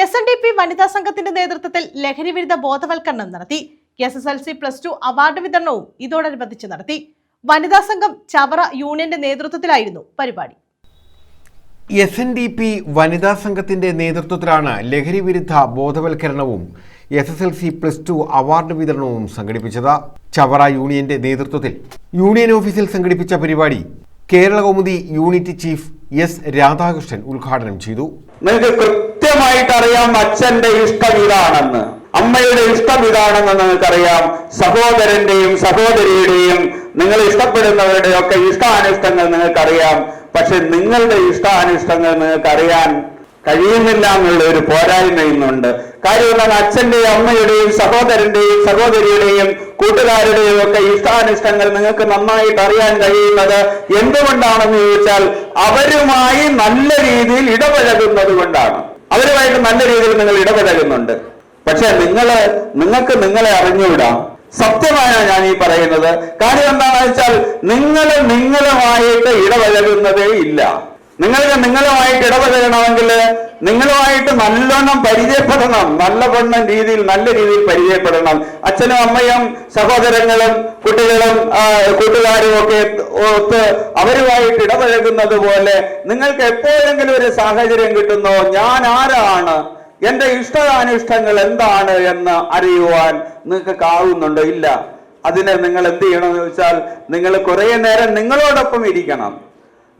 S N D P വനിതാ സംഘത്തിന്റെ നേതൃത്വത്തിൽ ലഹരി വിരുദ്ധ ബോധവൽക്കരണം നടത്തി. S S L C plus two award വിതരണവും ഇതോടനുബന്ധിച്ച് നടത്തി. വനിതാ സംഘം ചവറ യൂണിയന്റെ നേതൃത്വത്തിലായിരുന്നു പരിപാടി. എസ് എൻ ഡി പി വനിതാ സംഘത്തിന്റെ നേതൃത്വത്തിലാണ് ലഹരി വിരുദ്ധ ബോധവൽക്കരണവും S S L C plus two award വിതരണവും സംഘടിപ്പിച്ചത്. ചവറ യൂണിയന്റെ നേതൃത്വത്തിൽ യൂണിയൻ ഓഫീസിൽ സംഘടിപ്പിച്ച പരിപാടി Kerala Kaumudi unit chief S Radhakrishnan ഉദ്ഘാടനം ചെയ്തു. നിങ്ങൾക്ക് കൃത്യമായിട്ട് അറിയാം അച്ഛന്റെ ഇഷ്ടം ഇതാണെന്ന്. അമ്മയുടെ ഇഷ്ടം ഇതാണെന്ന് നിങ്ങൾക്കറിയാം. സഹോദരന്റെയും സഹോദരിയുടെയും നിങ്ങൾ ഇഷ്ടപ്പെടുന്നവരുടെ ഒക്കെ ഇഷ്ടാനിഷ്ടങ്ങൾ നിങ്ങൾക്കറിയാം. പക്ഷെ നിങ്ങളുടെ ഇഷ്ടാനിഷ്ടങ്ങൾ നിങ്ങൾക്കറിയാൻ കഴിയുന്നില്ല എന്നുള്ള ഒരു പോരായ്മ ഇന്നുണ്ട് കാര്യം എന്താണ്? അച്ഛന്റെയും അമ്മയുടെയും സഹോദരന്റെയും സഹോദരിയുടെയും കൂട്ടുകാരുടെയും ഒക്കെ ഇഷ്ടാനിഷ്ടങ്ങൾ നിങ്ങൾക്ക് നന്നായിട്ട് അറിയാൻ കഴിയുന്നത് എന്തുകൊണ്ടാണെന്ന് ചോദിച്ചാൽ അവരുമായി നല്ല രീതിയിൽ ഇടപഴകുന്നത് കൊണ്ടാണ്. അവരുമായിട്ട് നല്ല രീതിയിൽ നിങ്ങൾ ഇടപഴകുന്നുണ്ട്. പക്ഷെ നിങ്ങളെ നിങ്ങൾക്ക് നിങ്ങളെ അറിഞ്ഞുവിടാം സത്യമാണ് ഞാൻ ഈ പറയുന്നത്? കാര്യം എന്താണെന്ന് വെച്ചാൽ നിങ്ങൾ നിങ്ങളുമായിട്ട് ഇടപഴകുന്നതേ ഇല്ല. നിങ്ങൾക്ക് നിങ്ങളുമായിട്ട് ഇടപഴകണമെങ്കിൽ നിങ്ങളുമായിട്ട് നല്ലോണം പരിചയപ്പെടണം. നല്ല നല്ലവണ്ണം രീതിയിൽ നല്ല രീതിയിൽ പരിചയപ്പെടണം. അച്ഛനും അമ്മയും സഹോദരങ്ങളും കുട്ടികളും കൂട്ടുകാരും ഒക്കെ ഒത്ത് അവരുമായിട്ട് ഇടപഴകുന്നത് പോലെ നിങ്ങൾക്ക് എപ്പോഴെങ്കിലും ഒരു സാഹചര്യം കിട്ടുന്നോ? ഞാൻ ആരാണ്? എന്റെ ഇഷ്ടാനിഷ്ടങ്ങൾ എന്താണ് എന്ന് അറിയുവാൻ നിങ്ങൾക്ക് ആവുന്നുണ്ടോ? ഇല്ല. അതിനെ നിങ്ങൾ എന്ത് ചെയ്യണമെന്ന് ചോദിച്ചാൽ നിങ്ങൾ കുറെ നേരം നിങ്ങളോടൊപ്പം ഇരിക്കണം.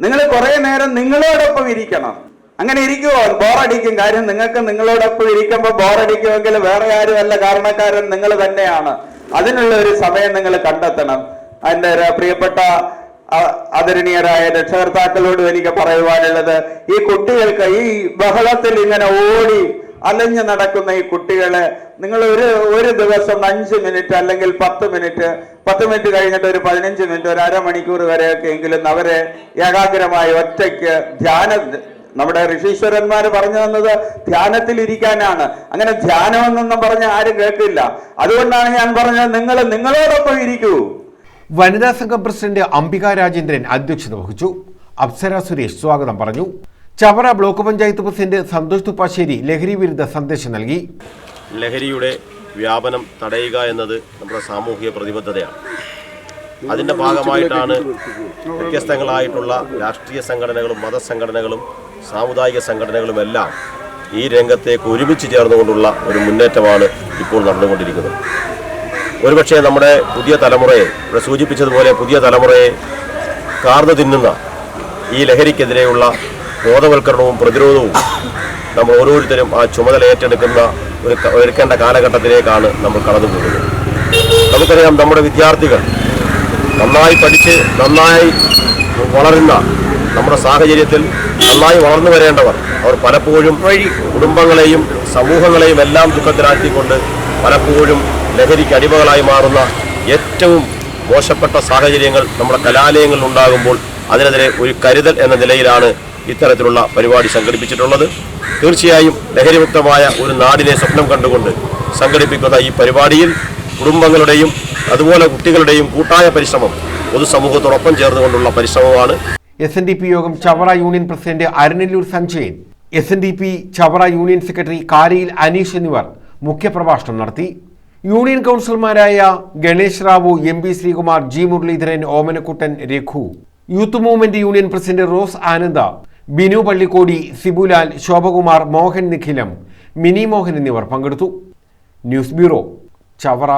നിങ്ങൾ കുറെ നേരം നിങ്ങളോടൊപ്പം ഇരിക്കണം. അങ്ങനെ ഇരിക്കുമോ ബോറടിക്കും. കാര്യം നിങ്ങൾക്ക് നിങ്ങളോടൊപ്പം ഇരിക്കുമ്പോൾ ബോറടിക്കുമെങ്കിൽ വേറെ ആരുമല്ല കാരണക്കാരൻ നിങ്ങൾ തന്നെയാണ്. അതിനുള്ള ഒരു സമയം നിങ്ങൾ കണ്ടെത്തണം. എന്റെ പ്രിയപ്പെട്ട ആദരണീയരായ രക്ഷകർത്താക്കളോടും എനിക്ക് പറയുവാനുള്ളത് ഈ കുട്ടികൾക്ക് ഈ ബഹളത്തിൽ ഇങ്ങനെ ഓടി അലഞ്ഞു നടക്കുന്ന ഈ കുട്ടികളെ നിങ്ങൾ ഒരു ഒരു ദിവസം അഞ്ച് മിനിറ്റ് അല്ലെങ്കിൽ പത്ത് മിനിറ്റ് പത്ത് മിനിറ്റ് കഴിഞ്ഞിട്ട് ഒരു പതിനഞ്ച് മിനിറ്റ് ഒരു അരമണിക്കൂർ വരെയൊക്കെ എങ്കിലും അവരെ ഏകാഗ്രമായി ഒറ്റയ്ക്ക് ധ്യാന നമ്മുടെ ഋഷീശ്വരന്മാർ പറഞ്ഞു തന്നത് ധ്യാനത്തിൽ ഇരിക്കാനാണ് അങ്ങനെ ധ്യാനം എന്നൊന്നും പറഞ്ഞ ആരും കേട്ടില്ല. അതുകൊണ്ടാണ് ഞാൻ പറഞ്ഞത് നിങ്ങൾ നിങ്ങളോടൊപ്പം ഇരിക്കൂ. വനിതാ സംഘം പ്രസിഡന്റ് അംബിക രാജേന്ദ്രൻ അധ്യക്ഷത വഹിച്ചു. അപ്സര സുരേഷ് സ്വാഗതം പറഞ്ഞു. ചവറ ബ്ലോക്ക് പഞ്ചായത്ത് പ്രസിഡന്റ് സന്തോഷ് തുപ്പാശ്ശേരി ലഹരി വിരുദ്ധ സന്ദേശം നൽകി. ലഹരിയുടെ വ്യാപനം തടയുക എന്നത് നമ്മുടെ സാമൂഹിക പ്രതിബദ്ധതയാണ്. അതിന്റെ ഭാഗമായിട്ടാണ് വ്യത്യസ്തങ്ങളായിട്ടുള്ള രാഷ്ട്രീയ സംഘടനകളും മതസംഘടനകളും സാമുദായിക സംഘടനകളുമെല്ലാം ഈ രംഗത്തേക്ക് ഒരുമിച്ച് ചേർന്നുകൊണ്ടുള്ള ഒരു മുന്നേറ്റമാണ് ഇപ്പോൾ നടന്നുകൊണ്ടിരിക്കുന്നത്. ഒരുപക്ഷെ നമ്മുടെ പുതിയ തലമുറയെ ഇവിടെ സൂചിപ്പിച്ചതുപോലെ പുതിയ തലമുറയെ കാർന്നു തിന്നുന്ന ഈ ലഹരിക്കെതിരെയുള്ള ബോധവൽക്കരണവും പ്രതിരോധവും നമ്മൾ ഓരോരുത്തരും ആ ചുമതല ഏറ്റെടുക്കുന്ന ഒരു ഒരുക്കേണ്ട കാലഘട്ടത്തിലേക്കാണ് നമ്മൾ കടന്നു പോകുന്നത്. നമുക്കറിയാം നമ്മുടെ വിദ്യാർത്ഥികൾ നന്നായി പഠിച്ച് നന്നായി വളരുന്ന നമ്മുടെ സാഹചര്യത്തിൽ നന്നായി വളർന്നു വരേണ്ടവർ. അവർ പലപ്പോഴും കുടുംബങ്ങളെയും സമൂഹങ്ങളെയും എല്ലാം ദുഃഖത്തിലാക്കിക്കൊണ്ട് പലപ്പോഴും ലഹരിക്ക് അടിമകളായി മാറുന്ന ഏറ്റവും മോശപ്പെട്ട സാഹചര്യങ്ങൾ നമ്മുടെ കലാലയങ്ങളിൽ ഉണ്ടാകുമ്പോൾ അതിനെതിരെ ഒരു കരുതൽ എന്ന നിലയിലാണ് ഇത്തരത്തിലുള്ള പരിപാടി സംഘടിപ്പിച്ചിട്ടുള്ളത്. തീർച്ചയായും ലഹരിമുക്തമായ ഒരു നാടിനെ സ്വപ്നം കണ്ടുകൊണ്ട് സംഘടിപ്പിക്കുന്ന ഈ പരിപാടിയിൽ കുടുംബങ്ങളുടെയും അതുപോലെ കുട്ടികളുടെയും കൂട്ടായ പരിശ്രമം പൊതുസമൂഹത്തോടൊപ്പം ചേർന്നുകൊണ്ടുള്ള പരിശ്രമമാണ്. എസ് എൻ ഡി പി യോഗം Chavara union president Arunalloor Sanjayan. S N D P Chavara union secretary Kariyil Aneesh എന്നിവർ മുഖ്യപ്രഭാഷണം നടത്തി. യൂണിയൻ കൗൺസിലർമാരായ Ganesh Rao M P Sreekumar G Muraleedharan Omanakuttan Raghu. Youth movement union president Rose Ananda Binu Pallikodi Sibulal Shobhakumar Mohan Nikhilam Mini Mohan എന്നിവർ പങ്കെടുത്തു. News bureau Chavara.